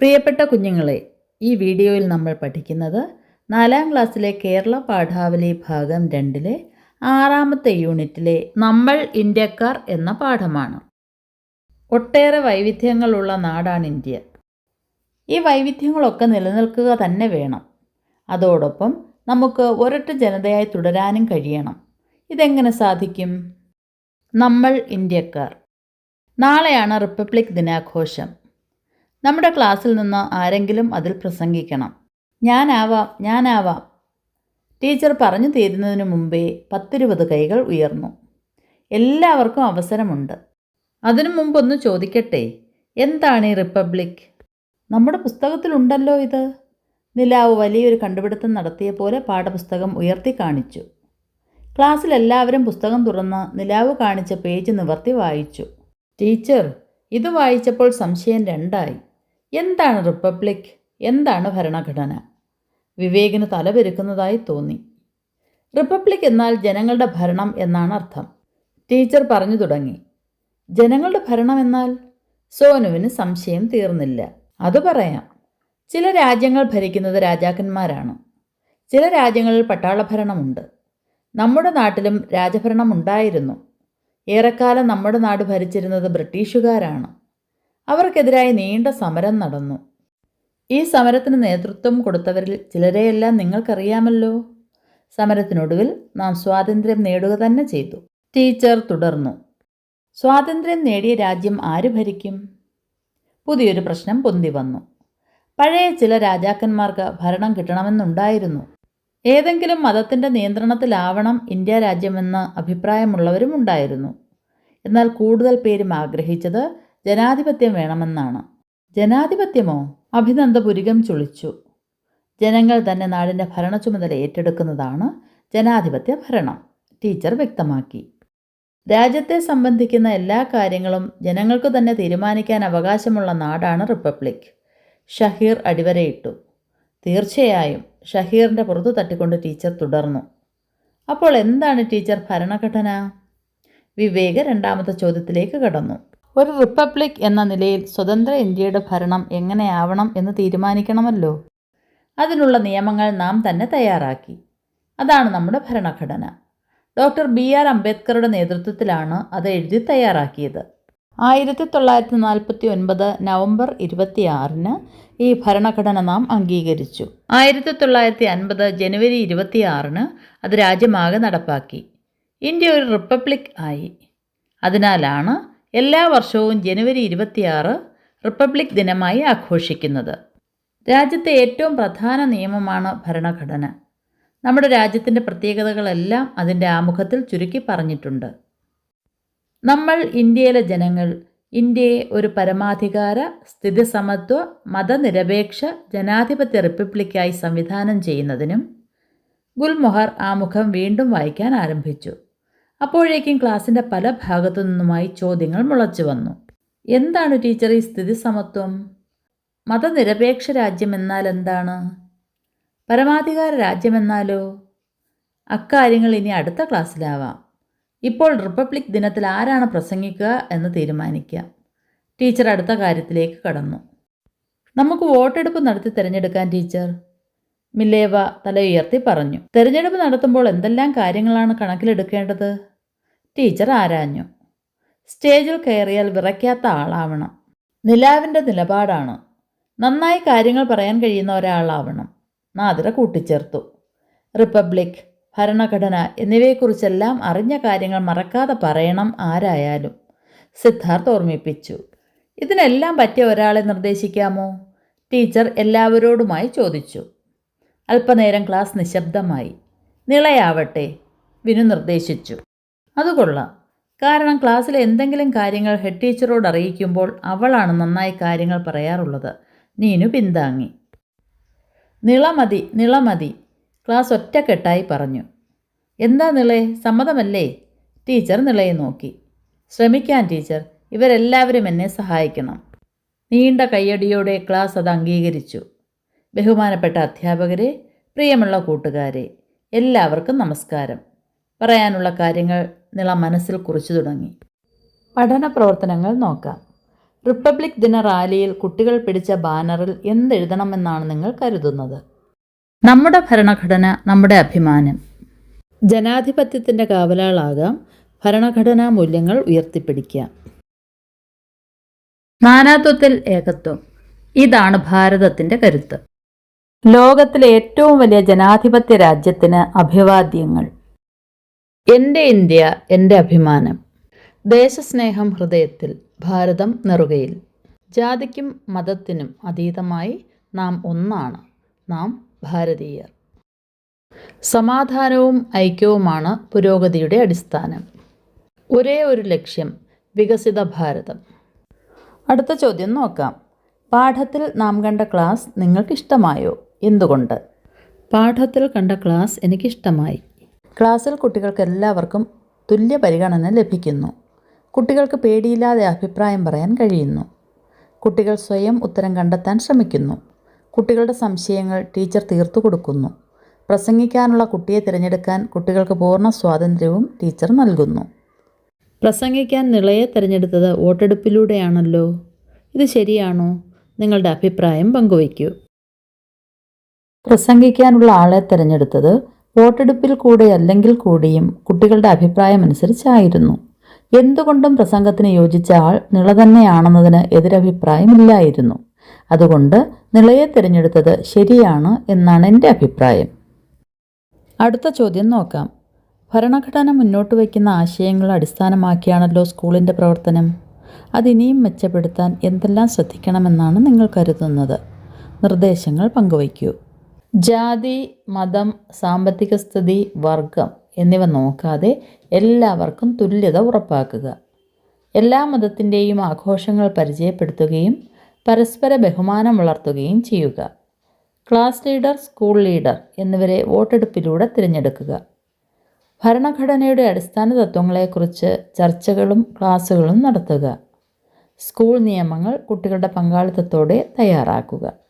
പ്രിയപ്പെട്ട കുഞ്ഞുങ്ങളെ ഈ വീഡിയോയിൽ നമ്മൾ പഠിക്കുന്നത് നാലാം ക്ലാസ്സിലെ കേരള പാഠാവലി ഭാഗം രണ്ടിലെ ആറാമത്തെ യൂണിറ്റിലെ നമ്മൾ ഇന്ത്യക്കാർ എന്ന പാഠമാണ്. ഒട്ടേറെ വൈവിധ്യങ്ങളുള്ള നാടാണ് ഇന്ത്യ. ഈ വൈവിധ്യങ്ങളൊക്കെ നിലനിൽക്കുക തന്നെ വേണം. അതോടൊപ്പം നമുക്ക് ഒരൊറ്റ ജനതയായി തുടരാനും കഴിയണം. ഇതെങ്ങനെ സാധിക്കും? നമ്മൾ ഇന്ത്യക്കാർ. നാളെയാണ് റിപ്പബ്ലിക് ദിനാഘോഷം. നമ്മുടെ ക്ലാസ്സിൽ നിന്ന് ആരെങ്കിലും അതിൽ പ്രസംഗിക്കണം. ഞാനാവാം ഞാനാവാം. ടീച്ചർ പറഞ്ഞു തീരുന്നതിന് മുമ്പേ പത്തിരുപത് കൈകൾ ഉയർന്നു. എല്ലാവർക്കും അവസരമുണ്ട്. അതിനു മുമ്പൊന്ന് ചോദിക്കട്ടെ എന്താണ് ഈ റിപ്പബ്ലിക്? നമ്മുടെ പുസ്തകത്തിലുണ്ടല്ലോ ഇത്. നിലാവ് വലിയൊരു കണ്ടുപിടുത്തം നടത്തിയ പോലെ പാഠപുസ്തകം ഉയർത്തി കാണിച്ചു. ക്ലാസ്സിലെല്ലാവരും പുസ്തകം തുറന്ന് നിലാവ് കാണിച്ച പേജ് നിവർത്തി വായിച്ചു. ടീച്ചർ ഇത് വായിച്ചപ്പോൾ സംശയം രണ്ടായി. എന്താണ് റിപ്പബ്ലിക്? എന്താണ് ഭരണഘടന? വിവേകിന് തലപെരുക്കുന്നതായി തോന്നി. റിപ്പബ്ലിക് എന്നാൽ ജനങ്ങളുടെ ഭരണം എന്നാണ് അർത്ഥം. ടീച്ചർ പറഞ്ഞു തുടങ്ങി. ജനങ്ങളുടെ ഭരണം എന്നാൽ? സോനുവിന് സംശയം തീർന്നില്ല. അത് പറയാം. ചില രാജ്യങ്ങൾ ഭരിക്കുന്നത് രാജാക്കന്മാരാണ്. ചില രാജ്യങ്ങളിൽ പട്ടാളഭരണമുണ്ട്. നമ്മുടെ നാട്ടിലും രാജഭരണം ഉണ്ടായിരുന്നു ഏറെക്കാലം നമ്മുടെ നാട് ഭരിച്ചിരുന്നത് ബ്രിട്ടീഷുകാരാണ്. അവർക്കെതിരായി നീണ്ട സമരം നടന്നു. ഈ സമരത്തിന് നേതൃത്വം കൊടുത്തവരിൽ ചിലരെയെല്ലാം നിങ്ങൾക്കറിയാമല്ലോ. സമരത്തിനൊടുവിൽ നാം സ്വാതന്ത്ര്യം നേടുക തന്നെ ചെയ്തു. ടീച്ചർ തുടർന്നു. സ്വാതന്ത്ര്യം നേടിയ രാജ്യം ആര് ഭരിക്കും? പുതിയൊരു പ്രശ്നം പൊന്തി വന്നു. പഴയ ചില രാജാക്കന്മാർക്ക് ഭരണം കിട്ടണമെന്നുണ്ടായിരുന്നു. ഏതെങ്കിലും മതത്തിന്റെ നിയന്ത്രണത്തിലാവണം ഇന്ത്യ രാജ്യമെന്ന് അഭിപ്രായമുള്ളവരും ഉണ്ടായിരുന്നു എന്നാൽ കൂടുതൽ പേരും ആഗ്രഹിച്ചത് ജനാധിപത്യം വേണമെന്നാണ്. ജനാധിപത്യമോ? അഭിനന്ദപുരികം ചുളിച്ചു. ജനങ്ങൾ തന്നെ നാടിന്റെ ഭരണ ചുമതല ഏറ്റെടുക്കുന്നതാണ് ജനാധിപത്യ ഭരണം ടീച്ചർ വ്യക്തമാക്കി. രാജ്യത്തെ സംബന്ധിക്കുന്ന എല്ലാ കാര്യങ്ങളും ജനങ്ങൾക്ക് തന്നെ തീരുമാനിക്കാൻ അവകാശമുള്ള നാടാണ് റിപ്പബ്ലിക്. ഷഹീർ അടിവരയിട്ടു. തീർച്ചയായും ഷഹീറിന്റെ പുറത്തു തട്ടിക്കൊണ്ട് ടീച്ചർ തുടർന്നു. അപ്പോൾ എന്താണ് ടീച്ചർ ഭരണഘടന? വിവേക രണ്ടാമത്തെ ചോദ്യത്തിലേക്ക് കടന്നു. ഒരു റിപ്പബ്ലിക് എന്ന നിലയിൽ സ്വതന്ത്ര ഇന്ത്യയുടെ ഭരണം എങ്ങനെയാവണം എന്ന് തീരുമാനിക്കണമല്ലോ? അതിനുള്ള നിയമങ്ങൾ നാം തന്നെ തയ്യാറാക്കി. അതാണ് നമ്മുടെ ഭരണഘടന. ഡോക്ടർ ബി ആർ അംബേദ്കറുടെ നേതൃത്വത്തിലാണ് അത് എഴുതി തയ്യാറാക്കിയത്. ആയിരത്തി തൊള്ളായിരത്തി നാൽപ്പത്തി ഒൻപത് നവംബർ ഇരുപത്തിയാറിന് ഈ ഭരണഘടന നാം അംഗീകരിച്ചു. ആയിരത്തി തൊള്ളായിരത്തി അൻപത് ജനുവരി ഇരുപത്തിയാറിന് അത് രാജ്യമാകെ നടപ്പാക്കി. ഇന്ത്യ ഒരു റിപ്പബ്ലിക് ആയി. അതിനാലാണ് എല്ലാ വർഷവും ജനുവരി ഇരുപത്തിയാറ് റിപ്പബ്ലിക് ദിനമായി ആഘോഷിക്കുന്നത്. രാജ്യത്തെ ഏറ്റവും പ്രധാന നിയമമാണ് ഭരണഘടന. നമ്മുടെ രാജ്യത്തിന്റെ പ്രത്യേകതകളെല്ലാം അതിന്റെ ആമുഖത്തിൽ ചുരുക്കി പറഞ്ഞിട്ടുണ്ട്. നമ്മൾ ഇന്ത്യയിലെ ജനങ്ങൾ ഇന്ത്യയെ ഒരു പരമാധികാര സ്ഥിതിസമത്വ മതനിരപേക്ഷ ജനാധിപത്യ റിപ്പബ്ലിക്കായി സംവിധാനം ചെയ്യുന്നതിനും ഗുൽമൊഹർ ആമുഖം വീണ്ടും വായിക്കാൻ ആരംഭിച്ചു. അപ്പോഴേക്കും ക്ലാസിന്റെ പല ഭാഗത്തു നിന്നുമായി ചോദ്യങ്ങൾ മുളച്ചു വന്നു. എന്താണ് ടീച്ചർ ഈ സ്ഥിതി സമത്വം? മതനിരപേക്ഷ രാജ്യം എന്നാൽ എന്താണ്? പരമാധികാര രാജ്യമെന്നാലോ അക്കാര്യങ്ങൾ ഇനി അടുത്ത ക്ലാസ്സിലാവാം. ഇപ്പോൾ റിപ്പബ്ലിക് ദിനത്തിൽ ആരാണ് പ്രസംഗിക്കുക എന്ന് തീരുമാനിക്കാം. ടീച്ചർ അടുത്ത കാര്യത്തിലേക്ക് കടന്നു. നമുക്ക് വോട്ടെടുപ്പ് നടത്തി തിരഞ്ഞെടുക്കാൻ ടീച്ചർ. മില്ലേവ തലയുയർത്തി പറഞ്ഞു. തെരഞ്ഞെടുപ്പ് നടത്തുമ്പോൾ എന്തെല്ലാം കാര്യങ്ങളാണ് കണക്കിലെടുക്കേണ്ടത്? ടീച്ചർ ആരാഞ്ഞു. സ്റ്റേജിൽ കയറിയാൽ വിറയ്ക്കാത്ത ആളാവണം. നിലാവിന്റെ നിലപാടാണ്. നന്നായി കാര്യങ്ങൾ പറയാൻ കഴിയുന്ന ഒരാളാവണം. നാദിറ കൂട്ടിച്ചേർത്തു. റിപ്പബ്ലിക് ഭരണഘടന എന്നിവയെക്കുറിച്ചെല്ലാം അറിഞ്ഞ കാര്യങ്ങൾ മറക്കാതെ പറയണം ആരായാലും സിദ്ധാർത്ഥ് ഓർമ്മിപ്പിച്ചു. ഇതിനെല്ലാം പറ്റിയ ഒരാളെ നിർദ്ദേശിക്കാമോ? ടീച്ചർ എല്ലാവരോടുമായി ചോദിച്ചു. അല്പനേരം ക്ലാസ് നിശബ്ദമായി. നിളയാവട്ടെ വിനു നിർദ്ദേശിച്ചു. അത് കൊള്ളാം. കാരണം ക്ലാസ്സിലെ എന്തെങ്കിലും കാര്യങ്ങൾ ഹെഡ് ടീച്ചറോട് അറിയിക്കുമ്പോൾ അവളാണ് നന്നായി കാര്യങ്ങൾ പറയാറുള്ളത്. നീനു പിന്താങ്ങി. നിളമതി നിളമതി ക്ലാസ് ഒറ്റക്കെട്ടായി പറഞ്ഞു. എന്താ നിളയെ സമ്മതമല്ലേ? ടീച്ചർ നിളയെ നോക്കി. ശ്രമിക്കാൻ ടീച്ചർ. ഇവരെല്ലാവരും എന്നെ സഹായിക്കണം. നീണ്ട കയ്യടിയോടെ ക്ലാസ് അത് അംഗീകരിച്ചു. ബഹുമാനപ്പെട്ട അധ്യാപകരെ പ്രിയമുള്ള കൂട്ടുകാരെ എല്ലാവർക്കും നമസ്കാരം. പറയാനുള്ള കാര്യങ്ങൾ നിള മനസ്സിൽ കുറിച്ചു തുടങ്ങി. പഠന പ്രവർത്തനങ്ങൾ നോക്കാം. റിപ്പബ്ലിക് ദിന റാലിയിൽ കുട്ടികൾ പിടിച്ച ബാനറിൽ എന്തെഴുതണമെന്നാണ് നിങ്ങൾ കരുതുന്നത്? നമ്മുടെ ഭരണഘടന നമ്മുടെ അഭിമാനം. ജനാധിപത്യത്തിന്റെ കാവലാളാകാം ഭരണഘടനാ മൂല്യങ്ങൾ ഉയർത്തിപ്പിടിക്കാം. നാനാത്വത്തിൽ ഏകത്വം. ഇതാണ് ഭാരതത്തിന്റെ കരുത്ത്. ലോകത്തിലെ ഏറ്റവും വലിയ ജനാധിപത്യ രാജ്യത്തിന് അഭിവാദ്യങ്ങൾ. എന്റെ ഇന്ത്യ എന്റെ അഭിമാനം. ദേശസ്നേഹം ഹൃദയത്തിൽ ഭാരതം നെറുകയിൽ. ജാതിക്കും മതത്തിനും അതീതമായി നാം ഒന്നാണ് നാം ഭാരതീയർ. സമാധാനവും ഐക്യവുമാണ് പുരോഗതിയുടെ അടിസ്ഥാനം. ഒരേ ഒരു ലക്ഷ്യം വികസിത ഭാരതം. അടുത്ത ചോദ്യം നോക്കാം. പാഠത്തിൽ നാം കണ്ട ക്ലാസ് നിങ്ങൾക്കിഷ്ടമായോ? എന്തുകൊണ്ട്? പാഠത്തിൽ കണ്ട ക്ലാസ് എനിക്കിഷ്ടമായി. ക്ലാസ്സിൽ കുട്ടികൾക്ക് എല്ലാവർക്കും തുല്യ പരിഗണന ലഭിക്കുന്നു. കുട്ടികൾക്ക് പേടിയില്ലാതെ അഭിപ്രായം പറയാൻ കഴിയുന്നു. കുട്ടികൾ സ്വയം ഉത്തരം കണ്ടെത്താൻ ശ്രമിക്കുന്നു. കുട്ടികളുടെ സംശയങ്ങൾ ടീച്ചർ തീർത്തു കൊടുക്കുന്നു. പ്രസംഗിക്കാനുള്ള കുട്ടിയെ തിരഞ്ഞെടുക്കാൻ കുട്ടികൾക്ക് പൂർണ സ്വാതന്ത്ര്യവും ടീച്ചർ നൽകുന്നു. പ്രസംഗിക്കാൻ നിളയെ തിരഞ്ഞെടുത്തത് വോട്ടെടുപ്പിലൂടെയാണല്ലോ. ഇത് ശരിയാണോ? നിങ്ങളുടെ അഭിപ്രായം പങ്കുവയ്ക്കൂ. പ്രസംഗിക്കാനുള്ള ആളെ തിരഞ്ഞെടുത്തത് വോട്ടെടുപ്പിൽ കൂടെ അല്ലെങ്കിൽ കൂടിയും കുട്ടികളുടെ അഭിപ്രായം അനുസരിച്ചായിരുന്നു എന്തുകൊണ്ടും പ്രസംഗത്തിന് യോജിച്ച ആൾ നിള തന്നെയാണെന്നതിന് എതിരഭിപ്രായമില്ലായിരുന്നു. അതുകൊണ്ട് നിളയെ തിരഞ്ഞെടുത്തത് ശരിയാണ് എന്നാണ് എന്റെ അഭിപ്രായം. അടുത്ത ചോദ്യം നോക്കാം. ഭരണഘടന മുന്നോട്ട് വയ്ക്കുന്ന ആശയങ്ങൾ അടിസ്ഥാനമാക്കിയാണല്ലോ സ്കൂളിന്റെ പ്രവർത്തനം. അതിനിയും മെച്ചപ്പെടുത്താൻ എന്തെല്ലാം ശ്രദ്ധിക്കണമെന്നാണ് നിങ്ങൾ കരുതുന്നത്. നിർദ്ദേശങ്ങൾ പങ്കുവയ്ക്കൂ. ജാതി മതം സാമ്പത്തിക സ്ഥിതി വർഗം എന്നിവ നോക്കാതെ എല്ലാവർക്കും തുല്യത ഉറപ്പാക്കുക. എല്ലാ മതത്തിന്റെയും ആഘോഷങ്ങൾ പരിചയപ്പെടുത്തുകയും പരസ്പര ബഹുമാനം വളർത്തുകയും ചെയ്യുക. ക്ലാസ് ലീഡർ സ്കൂൾ ലീഡർ എന്നിവരെ വോട്ടെടുപ്പിലൂടെ തിരഞ്ഞെടുക്കുക. ഭരണഘടനയുടെ അടിസ്ഥാന തത്വങ്ങളെക്കുറിച്ച് ചർച്ചകളും ക്ലാസ്സുകളും നടത്തുക. സ്കൂൾ നിയമങ്ങൾ കുട്ടികളുടെ പങ്കാളിത്തത്തോടെ തയ്യാറാക്കുക.